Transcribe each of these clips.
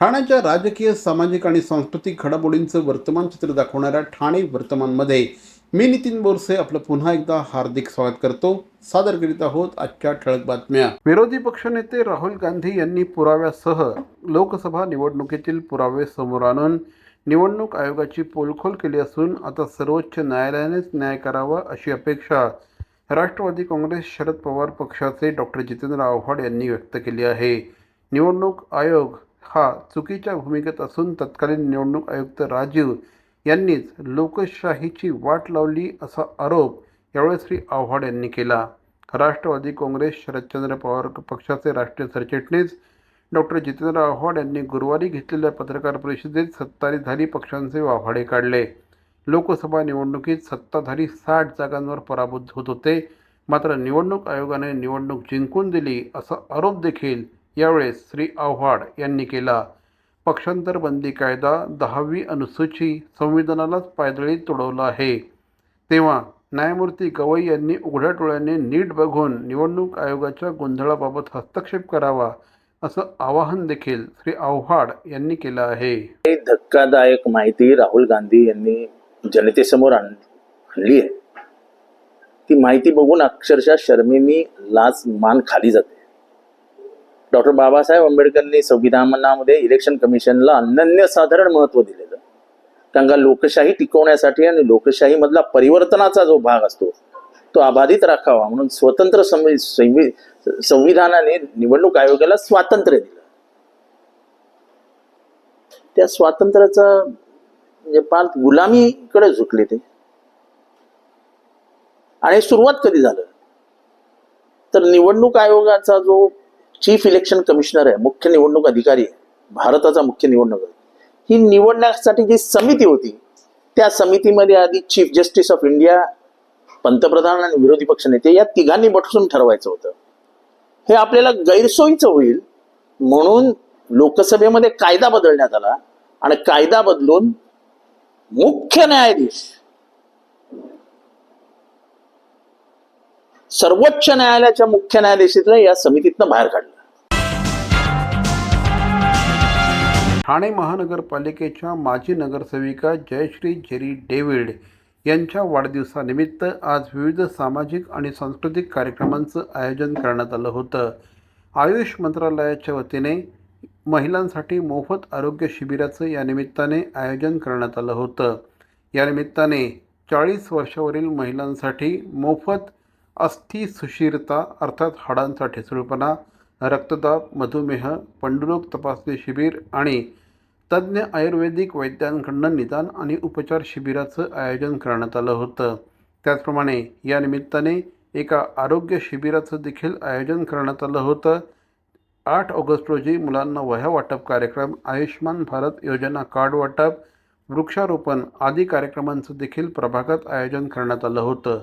ठाण्याच्या राजकीय सामाजिक आणि सांस्कृतिक घडामोडींचं वर्तमान चित्र दाखवणाऱ्या ठाणे वर्तमानमध्ये मी नितीन बोरसे आपलं पुन्हा एकदा हार्दिक स्वागत करतो. सादर करीत आहोत आजच्या ठळक बातम्या. विरोधी पक्षनेते राहुल गांधी यांनी पुराव्यासह लोकसभा निवडणुकीतील पुरावे समोर आणून निवडणूक आयोगाची पोलखोल केली असून आता सर्वोच्च न्यायालयानेच न्याय करावा अशी अपेक्षा राष्ट्रवादी काँग्रेस शरद पवार पक्षाचे डॉक्टर जितेंद्र आव्हाड यांनी व्यक्त केली आहे. निवडणूक आयोग हा चुकीच्या भूमिकेत असून तत्कालीन निवडणूक आयुक्त राजीव यांनीच लोकशाहीची वाट लावली असा आरोप यावेळी श्री आव्हाड यांनी केला. राष्ट्रवादी काँग्रेस शरदचंद्र पवार पक्षाचे राष्ट्रीय सरचिटणीस डॉक्टर जितेंद्र आव्हाड यांनी गुरुवारी घेतलेल्या पत्रकार परिषदेत सत्ताधारी पक्षांचे वाभाडे काढले. लोकसभा निवडणुकीत सत्ताधारी साठ जागांवर पराभूत होत होते. मात्र निवडणूक आयोगाने निवडणूक जिंकून दिली असा आरोप देखील यावेळेस श्री आव्हाड यांनी केला. पक्षांतर बंदी कायदा दहावी अनुसूची संविधानालाच पायदळी तुडवला आहे. तेव्हा न्यायमूर्ती गवई यांनी उघड्या डोळ्याने नीट बघून निवडणूक आयोगाच्या गोंधळाबाबत हस्तक्षेप करावा असं आवाहन देखील श्री आव्हाड यांनी केलं आहे. धक्कादायक माहिती राहुल गांधी यांनी जनतेसमोर आणली आहे. ती माहिती बघून अक्षरशः शर्मेनी लाच मान खाली जाते. डॉक्टर बाबासाहेब आंबेडकरांनी संविधानामध्ये इलेक्शन कमिशनला अनन्यसाधारण महत्त्व दिलेलं. कारण का लोकशाही टिकवण्यासाठी आणि लोकशाही मधला परिवर्तनाचा जो भाग असतो तो अबाधित राखावा म्हणून स्वतंत्र संविधानाने निवडणूक आयोगाला स्वातंत्र्य दिलं. त्या स्वातंत्र्याचा म्हणजे पाल गुलामीकडे झुकले ते. आणि सुरुवात कधी झालं? तर निवडणूक आयोगाचा जो चीफ इलेक्शन कमिशनर आहे मुख्य निवडणूक अधिकारी आहे भारताचा मुख्य निवडणूक अधिकारी, ही निवडण्यासाठी जी समिती होती त्या समितीमध्ये आधी चीफ जस्टिस ऑफ इंडिया पंतप्रधान आणि विरोधी पक्ष नेते या तिघांनी बसून ठरवायचं होतं. हे आपल्याला गैरसोयीचं होईल म्हणून लोकसभेमध्ये कायदा बदलण्यात आला आणि कायदा बदलून मुख्य न्यायाधीश सर्वोच्च न्यायालयाच्या मुख्य न्यायाधीशाला या समितीतनं बाहेर काढलं. ठाणे महानगरपालिकेच्या माजी नगरसेविका जयश्री जेरी डेव्हिड यांच्या वाढदिवसानिमित्त आज विविध सामाजिक आणि सांस्कृतिक कार्यक्रमांचं आयोजन करण्यात आलं होतं. आयुष मंत्रालयाच्या वतीने महिलांसाठी मोफत आरोग्य शिबिराचं या निमित्ताने आयोजन करण्यात आलं होतं. या निमित्ताने चाळीस वर्षावरील महिलांसाठी मोफत अस्थि सुशीरता अर्थात हाडांचा ठिसूळपणा रक्तदाब मधुमेह पंडुरोग तपासणी शिबिर आणि तज्ज्ञ आयुर्वेदिक वैद्यांकडनं निदान आणि उपचार शिबिराचं आयोजन करण्यात आलं होतं. त्याचप्रमाणे या निमित्ताने एका आरोग्य शिबिराचं देखील आयोजन करण्यात आलं होतं. आठ ऑगस्ट रोजी मुलांना वह्या वाटप कार्यक्रम आयुष्मान भारत योजना कार्ड वाटप वृक्षारोपण आदी कार्यक्रमांचं देखील प्रभागात आयोजन करण्यात आलं होतं.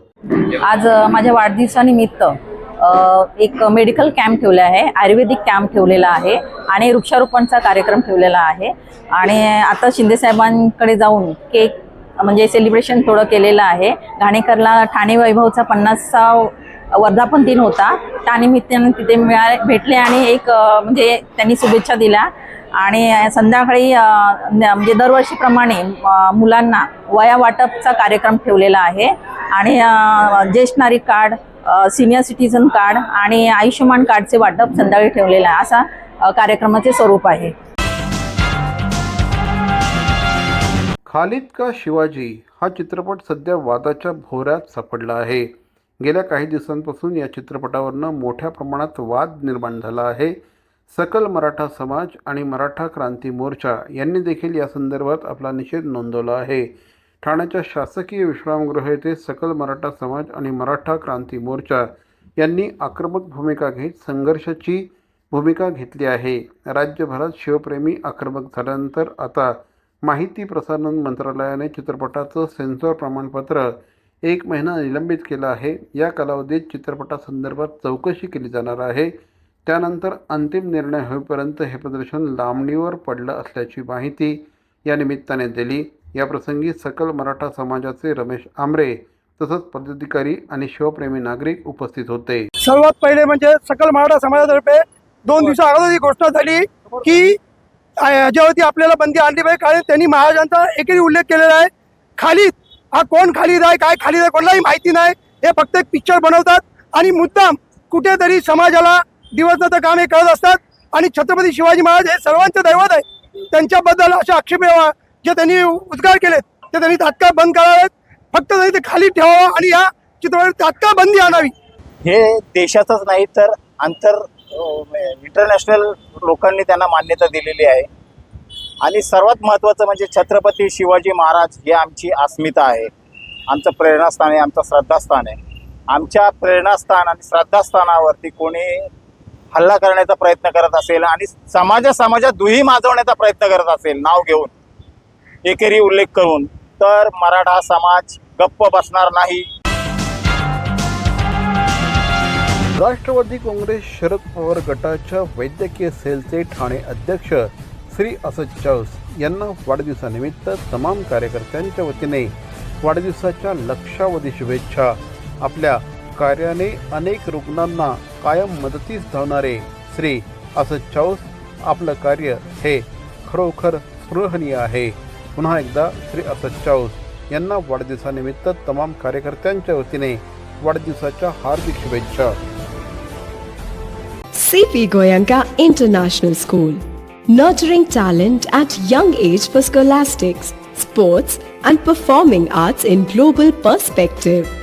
आज माझ्या वाढदिवसानिमित्त एक मेडिकल कॅम्प ठेवला आहे आयुर्वेदिक कॅम्प ठेवलेला आहे आणि वृक्षारोपणचा कार्यक्रम ठेवलेला आहे. आणि आता शिंदेसाहेबांकडे जाऊन केक म्हणजे सेलिब्रेशन थोडं केलेलं आहे. घाणेकरला ठाणे वैभवचा पन्नासचा वर्धापन दिन होता. त्यानिमित्ताने तिथे मिळाले भेटले आणि एक म्हणजे त्यांनी शुभेच्छा दिल्या. आणि संध्याकाळी म्हणजे दरवर्षीप्रमाणे मुलांना वया वाटपचा कार्यक्रम ठेवलेला आहे. आणि ज्येष्ठ नागरिक कार्ड सिनियर सिटीजन कार्ड आणि आयुष्यमान कार्डचे वाटप संध्याकाळी ठेवलेलं आहे. असा कार्यक्रमाचे स्वरूप आहे. खालिद का शिवाजी हा चित्रपट सध्या वादाच्या भोऱ्यात सापडला आहे. गेल्या काही दिवसांपासून या चित्रपटावरनं मोठ्या प्रमाणात वाद निर्माण झाला आहे. सकल मराठा समाज आणि मराठा क्रांती मोर्चा यांनी देखील या संदर्भात आपला निषेध नोंदवला आहे. ठाण्याच्या शासकीय विश्रामगृह येथे सकल मराठा समाज आणि मराठा क्रांती मोर्चा यांनी आक्रमक भूमिका घेत संघर्षाची भूमिका घेतली आहे. राज्यभरात शिवप्रेमी आक्रमक झाल्यानंतर आता माहिती प्रसारण मंत्रालयाने चित्रपटाचं सेन्सॉर प्रमाणपत्र एक महिना निलंबित केलं आहे. या कालावधीत चित्रपटासंदर्भात चौकशी केली जाणार आहे. त्यानंतर अंतिम निर्णय होईपर्यंत हे प्रदर्शन लांबणीवर पडलं असल्याची माहिती या निमित्ताने दिली. याप्रसंगी सकल मराठा समाजाचे रमेश आमरे तसंच पदाधिकारी आणि शिवप्रेमी नागरिक उपस्थित होते. सर्वात पहिले म्हणजे सकल मराठा समाजातर्फे दोन दिवसा अगोदर ही घोषणा झाली की याच्यावरती आपल्याला बंदी आणली पाहिजे कारण त्यांनी महाराजांचा एकही उल्लेख केलेला आहे खालीद हा कोण खालीद आहे काय खालीद आहे कोणालाही माहिती नाही. हे फक्त एक पिक्चर बनवतात. आणि मुद्दाम कुठेतरी समाजाला दिवसचं काम हे करत असतात. आणि छत्रपती शिवाजी महाराज हे सर्वांचे दैवत आहे त्यांच्याबद्दल असे आक्षेप यावा जे त्यांनी उद्गार केलेत ते त्यांनी तात्काळ बंद करावेत. फक्त त्यांनी ते खाली ठेवावं आणि या चित्रपटावर तात्काळ बंदी आणावी. हे देशातच नाही तर आंतर इंटरनॅशनल लोकांनी त्यांना मान्यता दिलेली आहे. आणि सर्वात महत्त्वाचं म्हणजे छत्रपती शिवाजी महाराज हे आमची अस्मिता आहे. आमचं प्रेरणास्थान आहे आमचं श्रद्धास्थान आहे. आमच्या प्रेरणास्थान आणि श्रद्धास्थानावरती कोणी हल्ला करण्याचा प्रयत्न करत असेल आणि समाजा समाजात दुही माजवण्याचा प्रयत्न करत असेल नाव घेऊन. एकेरी उल्लेख करून. तर मराठा समाज गप्प बसणार नाही. राष्ट्रवादी काँग्रेस शरद पवार गटाच्या वैद्यकीय सेलचे ठाणे अध्यक्ष श्री असद चौस यांना वाढदिवसानिमित्त तमाम कार्यकर्त्यांच्या वतीने वाढदिवसाच्या लक्षावधी शुभेच्छा. आपल्या कार्याने अनेक रुग्णांना कायम मदतीस धावणारे श्री असं चौस आपलं कार्य हे खरोखर स्पृहणीय आहे. पुन्हा एकदा श्री असत चौस यांना वाढदिवसानिमित्त तमाम कार्यकर्त्यांच्या वतीने वाढदिवसाच्या हार्दिक शुभेच्छा. CP Goenka international school nurturing talent at young age for scholastics sports and performing arts in global perspective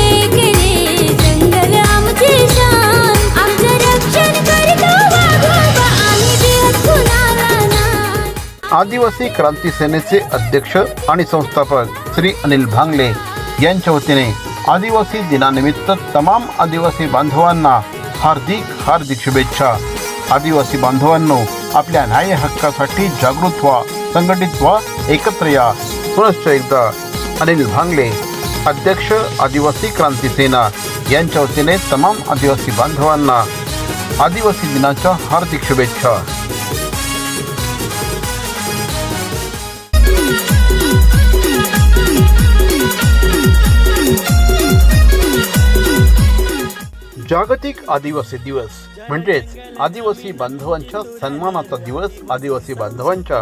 आदिवासी क्रांती सेनेचे अध्यक्ष आणि संस्थापक श्री अनिल भांगले यांच्या वतीने आदिवासी दिनानिमित्त तमाम आदिवासी बांधवांना हार्दिक हार्दिक शुभेच्छा. आदिवासी बांधवांनो आपल्या न्याय हक्कासाठी जागृत व्हा संघटित व्हा एकत्र या. पुनश्च एकदा अनिल भांगले अध्यक्ष आदिवासी क्रांती सेना यांच्या वतीने तमाम आदिवासी बांधवांना आदिवासी दिनाच्या हार्दिक शुभेच्छा. जागतिक आदिवासी दिवस. म्हणजेच आदिवासी बांधवांच्या सन्मानाचा दिवस आदिवासी बांधवांच्या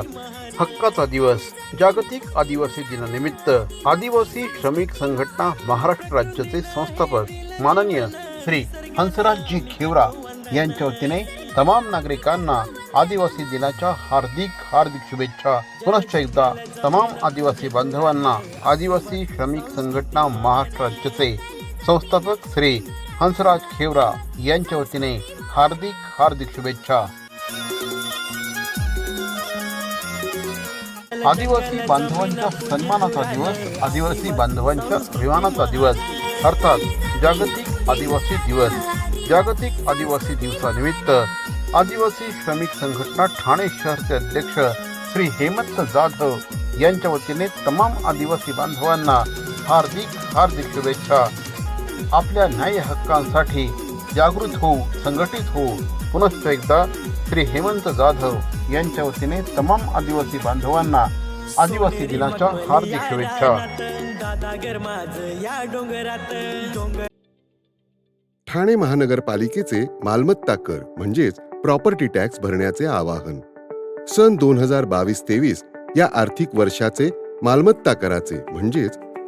हक्काचा दिवस जागतिक आदिवासी दिनानिमित्त आदिवासी श्रमिक संघटना महाराष्ट्र राज्याचे संस्थापक माननीय श्री हंसराजजी खेवरा यांच्या वतीने तमाम नागरिकांना आदिवासी दिनाच्या हार्दिक हार्दिक शुभेच्छा. पुनश्च एकदा तमाम आदिवासी बांधवांना आदिवासी श्रमिक संघटना महाराष्ट्र राज्याचे संस्थापक श्री हंसराज खेवरा यांच्या वतीने हार्दिक हार्दिक शुभेच्छा. आदिवासी बांधवांच्या सन्मानाचा दिवस आदिवासी बांधवांच्या अभिमानाचा दिवस अर्थात जागतिक आदिवासी दिवस जागतिक आदिवासी दिवसानिमित्त आदिवासी श्रमिक संघटना ठाणे शहरचे अध्यक्ष श्री हेमंत जाधव यांच्या वतीने तमाम आदिवासी बांधवांना हार्दिक हार्दिक शुभेच्छा. आपल्या न्याय हक्कांसाठी जागृत होऊ संघटित होऊ. पुनश्च एकदा श्री हेमंत जाधव यांच्या वतीने तमाम आदिवासी बांधवांना आदिवासी दिनाच्या हार्दिक शुभेच्छा. ठाणे महानगरपालिकेचे मालमत्ता कर म्हणजेच प्रॉपर्टी टॅक्स भरण्याचे आवाहन. सन दोन हजार बावीस तेवीस या आर्थिक वर्षाचे मालमत्ता कराचे म्हणजेच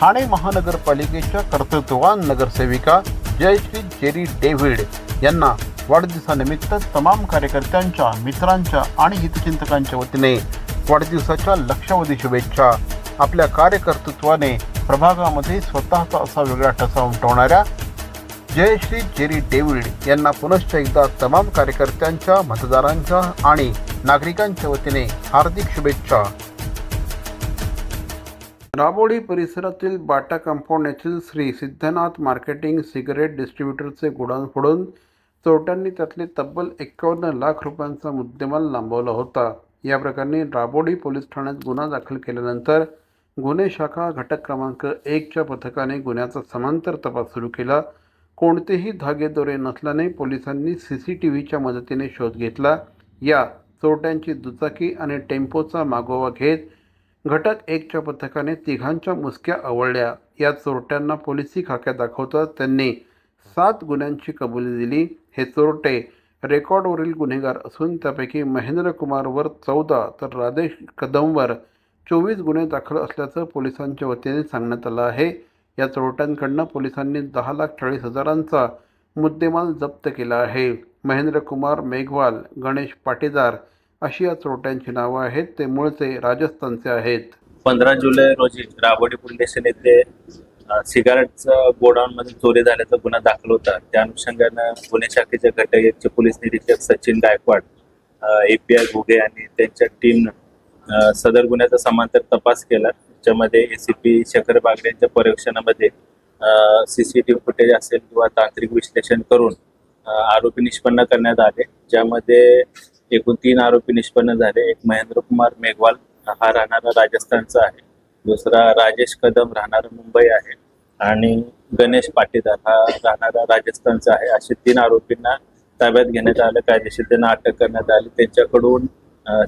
ठाणे महानगरपालिकेच्या कर्तृत्ववान नगरसेविका जयश्री जेरी डेव्हिड यांना वाढदिवसानिमित्त तमाम कार्यकर्त्यांच्या मित्रांच्या आणि हितचिंतकांच्या वतीने वाढदिवसाच्या लक्षावधी शुभेच्छा. आपल्या कार्यकर्तृत्वाने प्रभागामध्ये स्वतःचा असा वेगळा ठसा उमटवणाऱ्या जयश्री जेरी डेव्हिड यांना पुनश्च एकदा तमाम कार्यकर्त्यांच्या मतदारांच्या आणि नागरिकांच्या वतीने हार्दिक शुभेच्छा. राबोडी परिसरातील बाटा कंपाऊंड येथील श्री सिद्धनाथ मार्केटिंग सिगरेट डिस्ट्रीब्युटरचे गोडाऊन फोडून चोरट्यांनी त्यातले तब्बल एक्कावन्न लाख रुपयांचा मुद्देमाल लांबवला होता. या प्रकरणी राबोडी पोलीस ठाण्यात गुन्हा दाखल केल्यानंतर गुन्हे शाखा घटक क्रमांक एकच्या पथकाने गुन्ह्याचा समांतर तपास सुरू केला. कोणतेही धागेदोरे नसल्याने पोलिसांनी सी सी टी व्हीच्या मदतीने शोध घेतला. या चोरट्यांची दुचाकी आणि टेम्पोचा मागोवा घेत घटक एकच्या पथकाने तिघांच्या मुसक्या आवळल्या. या चोरट्यांना पोलिसी खाक्या दाखवताच त्यांनी सात गुन्ह्यांची कबुली दिली. हे चोरटे रेकॉर्डवरील गुन्हेगार असून त्यापैकी महेंद्र कुमारवर चौदा तर राधेश कदमवर चोवीस गुन्हे दाखल असल्याचं पोलिसांच्या वतीने सांगण्यात आलं आहे. या चोरट्यांकडनं पोलिसांनी दहा लाख चाळीस हजारांचा मुद्देमाल जप्त केला आहे. महेंद्र कुमार मेघवाल गणेश पाटीदार अशी या चोरट्यांची नावं आहेत ते मूळचे राजस्थानचे आहेत. पंधरा जुलै रोजी राबोडी फाउंडेशन येथे सिगारेटचं गोडाऊन मध्ये चोरी झाल्याचा गुन्हा दाखल होता. त्या अनुषंगानं गुन्हे शाखेच्या घटक पोलीस निरीक्षक सचिन गायकवाड एपीआय घुगे आणि त्यांच्या टीमनं सदर गुन्ह्याचा समांतर तपास केला. त्याच्यामध्ये एसीपी शेखर बागडे यांच्या पर्यवेक्षणामध्ये सीसीटीव्ही फुटेज असेल किंवा तांत्रिक विश्लेषण करून आरोपी निष्पन्न करण्यात आले. ज्यामध्ये एकूण तीन आरोपी निष्पन्न झाले. एक महेंद्र कुमार मेघवाल हा राहणारा राजस्थानचा आहे. दुसरा राजेश कदम राहणारा मुंबई आहे. आणि गणेश पाटीदार हा राहणारा राजस्थानचा आहे. असे तीन आरोपींना ताब्यात घेण्यात आलं. कायदेशीर त्यांना अटक करण्यात आली. त्यांच्याकडून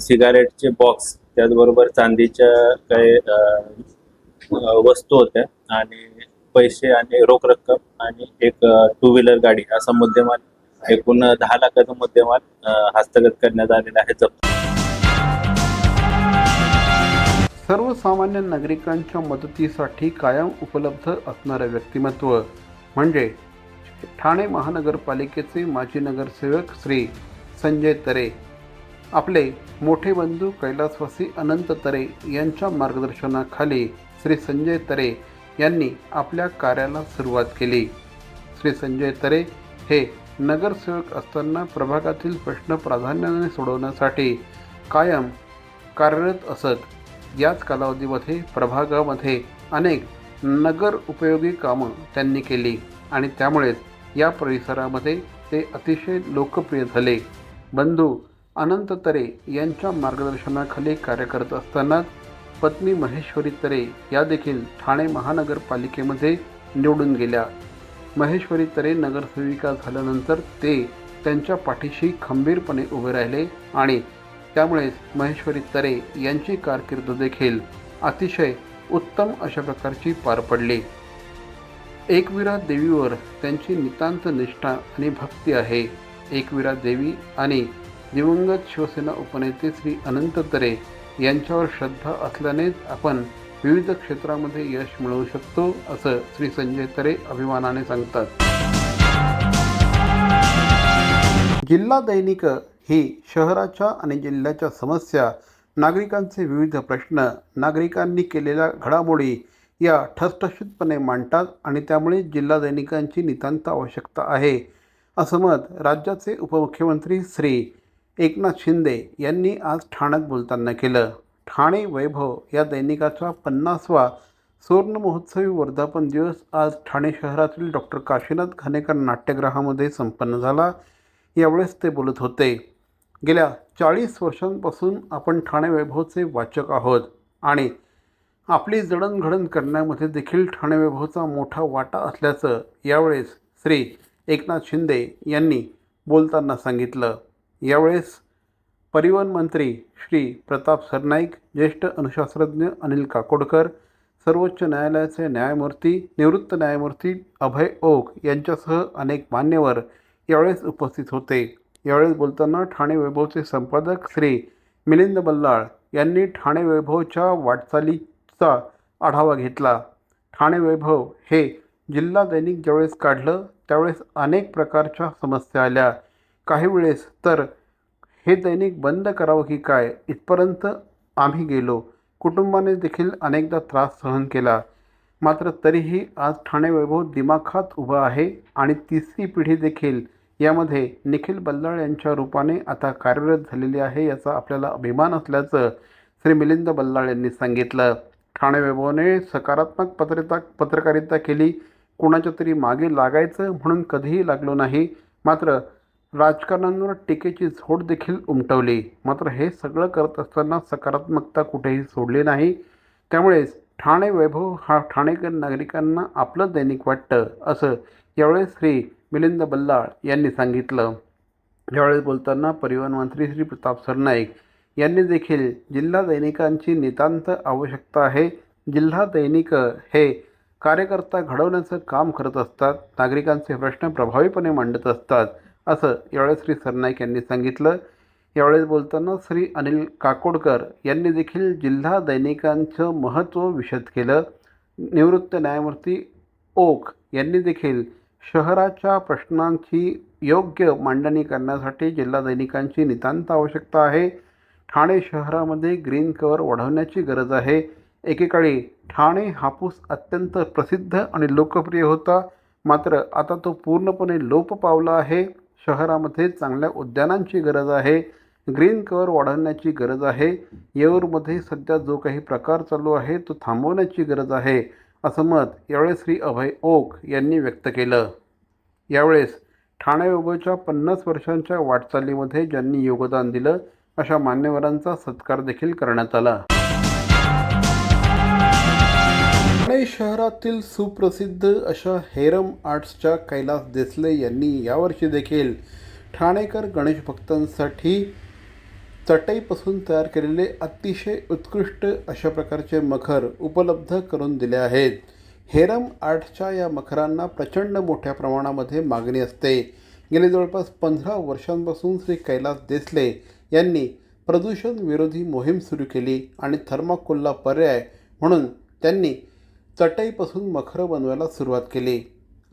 सिगारेटचे बॉक्स त्याचबरोबर चांदीच्या काही वस्तू होत्या आणि पैसे आणि रोख रक्कम आणि एक टू व्हीलर गाडी असा मुद्देमाल एकूण दहा लाखाचा मुद्देमाल हस्तगत करण्यात आलेला आहे. जप्त सर्वसामान्य नागरिकांच्या मदतीसाठी कायम उपलब्ध असणारं व्यक्तिमत्व म्हणजे ठाणे महानगरपालिकेचे माजी नगरसेवक श्री संजय तरे आपले मोठे बंधू कैलासवासी अनंत तरे यांच्या मार्गदर्शनाखाली श्री संजय तरे यांनी आपल्या कार्याला सुरुवात केली. श्री संजय तरे हे नगरसेवक असताना प्रभागातील प्रश्न प्राधान्याने सोडवण्यासाठी कायम कार्यरत असत. याच कालावधीमध्ये प्रभागामध्ये अनेक नगर उपयोगी कामं त्यांनी केली आणि त्यामुळेच या परिसरामध्ये ते अतिशय लोकप्रिय झाले. बंधू अनंत तरे यांच्या मार्गदर्शनाखाली कार्य करत असतानाच पत्नी महेश्वरी तरे या देखील ठाणे महानगरपालिकेमध्ये निवडून गेल्या. महेश्वरी तरे नगरसेविका झाल्यानंतर ते त्यांच्या पाठीशी खंबीरपणे उभे राहिले आणि त्यामुळेच महेश्वरी तरे यांची कारकीर्द देखील अतिशय उत्तम अशा प्रकारची पार पडली. एकविरा देवीवर त्यांची नितांत निष्ठा आणि भक्ती आहे. एकविरा देवी आणि दिवंगत शिवसेना उपनेते श्री अनंत तरे यांच्यावर श्रद्धा असल्यानेच आपण विविध क्षेत्रामध्ये यश मिळवू शकतो असं श्री संजय तरे अभिमानाने सांगतात. जिल्हा दैनिक ही शहराच्या आणि जिल्ह्याच्या समस्या नागरिकांचे विविध प्रश्न नागरिकांनी केलेल्या घडामोडी या ठसठशीतपणे मांडतात आणि त्यामुळे जिल्हा दैनिकांची नितांत आवश्यकता आहे असं मत राज्याचे उपमुख्यमंत्री श्री एकनाथ शिंदे यांनी आज ठाण्यात बोलताना केलं. ठाणे वैभव या दैनिकाचा पन्नासवा सुवर्ण महोत्सवी वर्धापन दिवस आज ठाणे शहरातील डॉक्टर काशीनाथ घाणेकर नाट्यगृहामध्ये संपन्न झाला. यावेळेस ते बोलत होते गेल्या चाळीस वर्षांपासून आपण ठाणे वैभवचे वाचक आहोत आणि आपली जडणघडण करण्यामध्ये देखील ठाणे वैभवचा मोठा वाटा असल्याचं यावेळेस श्री एकनाथ शिंदे यांनी बोलताना सांगितलं. यावेळेस परिवहन मंत्री श्री प्रताप सरनाईक ज्येष्ठ अनुशास्त्रज्ञ अनिल काकोडकर सर्वोच्च न्यायालयाचे न्यायमूर्ती निवृत्त न्यायमूर्ती अभय ओक यांच्यासह अनेक मान्यवर यावेळेस उपस्थित होते. यावेळेस बोलताना ठाणे वैभवचे संपादक श्री मिलिंद बल्लाळ यांनी ठाणे वैभवच्या वाटचालीचा आढावा घेतला. ठाणे वैभव हे जिल्हा दैनिक ज्यावेळेस काढलं त्यावेळेस अनेक प्रकारच्या समस्या आल्या. काही वेळेस तर हे दैनिक बंद करावं की काय? इथपर्यंत आम्ही गेलो. कुटुंबाने देखील अनेकदा त्रास सहन केला. मात्र तरीही आज ठाणे वैभव दिमाखात उभं आहे आणि तिसरी पिढी देखील यामध्ये निखिल बल्लाळ यांच्या रूपाने आता कार्यरत झालेली आहे याचा आपल्याला अभिमान असल्याचं श्री मिलिंद बल्लाळ यांनी सांगितलं. ठाणे वैभवने सकारात्मक पत्रता पत्रकारिता केली. कुणाच्या तरी मागे लागायचं म्हणून कधीही लागलो नाही. मात्र राजकारण्यांवर टीकेची झोड देखील उमटवली. मात्र हे सगळं करत असताना सकारात्मकता कुठेही सोडली नाही. त्यामुळेच ठाणे वैभव हा ठाणेकर नागरिकांना आपलं दैनिक वाटतं असं यावेळेस श्री मिलिंद बल्लाळ यांनी सांगितलं. यावेळेस बोलताना परिवहन मंत्री श्री प्रताप सरनाईक यांनी देखील जिल्हा दैनिकांची नितांत आवश्यकता आहे. जिल्हा दैनिक हे कार्यकर्ता घडवण्याचं काम करत असतात. नागरिकांचे प्रश्न प्रभावीपणे मांडत असतात. असं यावेळेस श्री सरनाईक यांनी सांगितलं. यावेळेस बोलताना श्री अनिल काकोडकर यांनी देखील जिल्हा दैनिकांचं महत्त्व विशद केलं. निवृत्त न्यायमूर्ती ओक यांनी देखील शहराच्या प्रश्नांची योग्य मांडणी करण्यासाठी जिल्हा दैनिकांची नितांत आवश्यकता आहे. ठाणे शहरामध्ये ग्रीन कवर वाढवण्याची गरज आहे. एकेकाळी ठाणे हापूस अत्यंत प्रसिद्ध आणि लोकप्रिय होता. मात्र आता तो पूर्णपणे लोप पावला आहे. शहरामध्ये चांगल्या उद्यानांची गरज आहे. ग्रीन कवर वाढवण्याची गरज आहे. येऊरमध्ये सध्या जो काही प्रकार चालू आहे तो थांबवण्याची गरज आहे असं मत यावेळेस श्री अभय ओक यांनी व्यक्त केलं. यावेळेस ठाणे वैभवच्या पन्नास वर्षांच्या वाटचालीमध्ये ज्यांनी योगदान दिलं अशा मान्यवरांचा सत्कार देखील करण्यात आला. ठाणे शहरातील सुप्रसिद्ध अशा हेरम आर्ट्सच्या कैलास देसले यांनी यावर्षी देखील ठाणेकर गणेश भक्तांसाठी चटईपासून तयार केलेले अतिशय उत्कृष्ट अशा प्रकारचे मखर उपलब्ध करून दिले आहेत. हेरम आर्टच्या या मखरांना प्रचंड मोठ्या प्रमाणामध्ये मागणी असते. गेले जवळपास पंधरा वर्षांपासून श्री कैलास देसले यांनी प्रदूषण विरोधी मोहीम सुरू केली आणि थर्माकोलला पर्याय म्हणून त्यांनी चटईपासून मखरं बनवायला सुरुवात केली.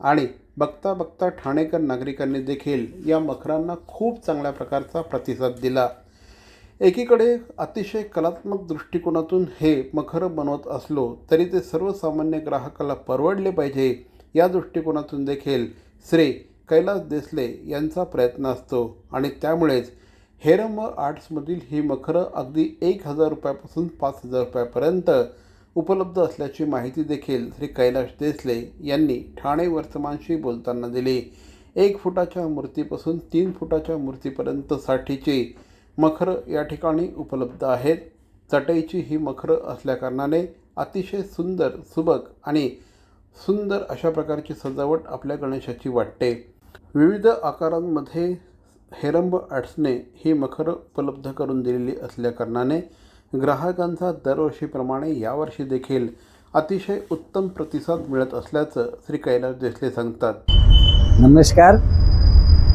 आणि बघता बघता ठाणेकर नागरिकांनी देखील या मखरांना खूप चांगल्या प्रकारचा प्रतिसाद दिला. एकीकडे अतिशय कलात्मक दृष्टिकोनातून हे मखरं बनवत असलो तरी ते सर्वसामान्य ग्राहकाला परवडले पाहिजे. या दृष्टिकोनातून देखील श्री कैलास देसले यांचा प्रयत्न असतो. आणि त्यामुळेच हेरम आर्ट्समधील ही मखरं अगदी एक हजार रुपयापासून पाच हजार रुपयापर्यंत उपलब्ध असल्याची माहिती देखील श्री कैलाश देसले यांनी ठाणे वर्तमानशी बोलताना दिली. एक फुटाच्या मूर्तीपासून तीन फुटाच्या मूर्तीपर्यंतसाठीची मखरं या ठिकाणी उपलब्ध आहेत. चटईची ही मखरं असल्याकारणाने अतिशय सुंदर सुबक आणि सुंदर अशा प्रकारची सजावट आपल्या गणेशाची वाटते. विविध आकारांमध्ये हेरंब आठसणे ही मखरं उपलब्ध करून दिलेली असल्याकारणाने ग्राहकांचा दरवर्षीप्रमाणे यावर्षी देखील अतिशय उत्तम प्रतिसाद मिळत असल्याचं श्री कैलास देसले सांगतात. नमस्कार.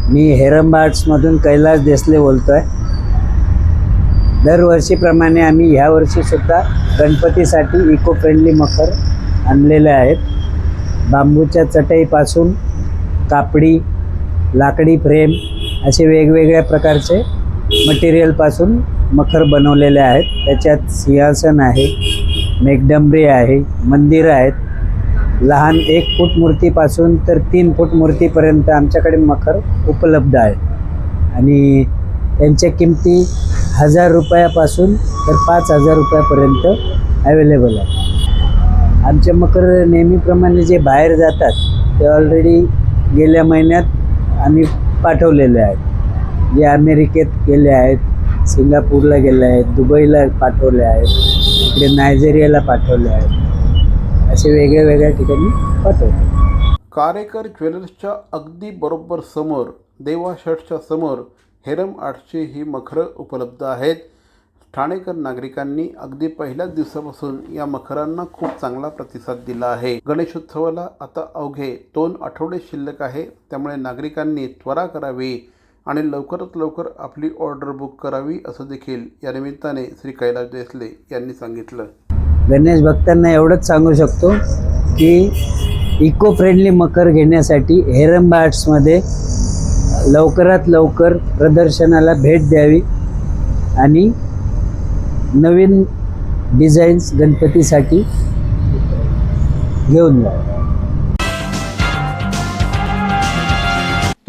मी हेरंब कैलास देसले बोलतो आहे दरवर्षीप्रमाणे आम्ही ह्या वर्षीसुद्धा गणपतीसाठी इको फ्रेंडली मखर आणलेले आहेत. बांबूच्या चटईपासून कापडी लाकडी फ्रेम असे वेगवेगळ्या प्रकारचे मटेरियलपासून मखर बनवलेले आहेत. त्याच्यात सिंहासन आहे मेघडंबरी आहे मंदिरं आहेत. लहान एक फूट मूर्तीपासून तर तीन फूट मूर्तीपर्यंत आमच्याकडे मखर उपलब्ध आहे. आणि त्यांच्या किमती हजार रुपयापासून तर पाच हजार रुपयापर्यंत अवेलेबल आहे. आमचे मकर नेहमीप्रमाणे जे बाहेर जातात ते ऑलरेडी गेल्या महिन्यात आम्ही पाठवलेले आहेत. जे अमेरिकेत गेले आहेत सिंगापूरला गेले आहेत दुबईला पाठवले आहेत इकडे नायजेरियाला पाठवले आहेत. असे वेगळ्या वेगळ्या ठिकाणी पाठवले. कारेकर ज्वेलर्सच्या अगदी बरोबर समोर देवा शर्टच्या समोर हेरम आर्टचे ही मखरं उपलब्ध आहेत. ठाणेकर नागरिकांनी अगदी पहिल्याच दिवसापासून या मखरांना खूप चांगला प्रतिसाद दिला आहे. गणेशोत्सवाला आता अवघे दोन आठवडे शिल्लक आहे त्यामुळे नागरिकांनी त्वरा करावी. आणि लवकरात लवकर आपली ऑर्डर बुक करावी असं देखील या निमित्ताने श्री कैलास देसले यांनी सांगितलं. गणेश भक्तांना एवढंच सांगू शकतो की इको फ्रेंडली मकर घेण्यासाठी हेरंबा आर्ट्समध्ये लवकरात लवकर प्रदर्शनाला भेट द्यावी आणि नवीन डिझाईन्स गणपतीसाठी घेऊन जा.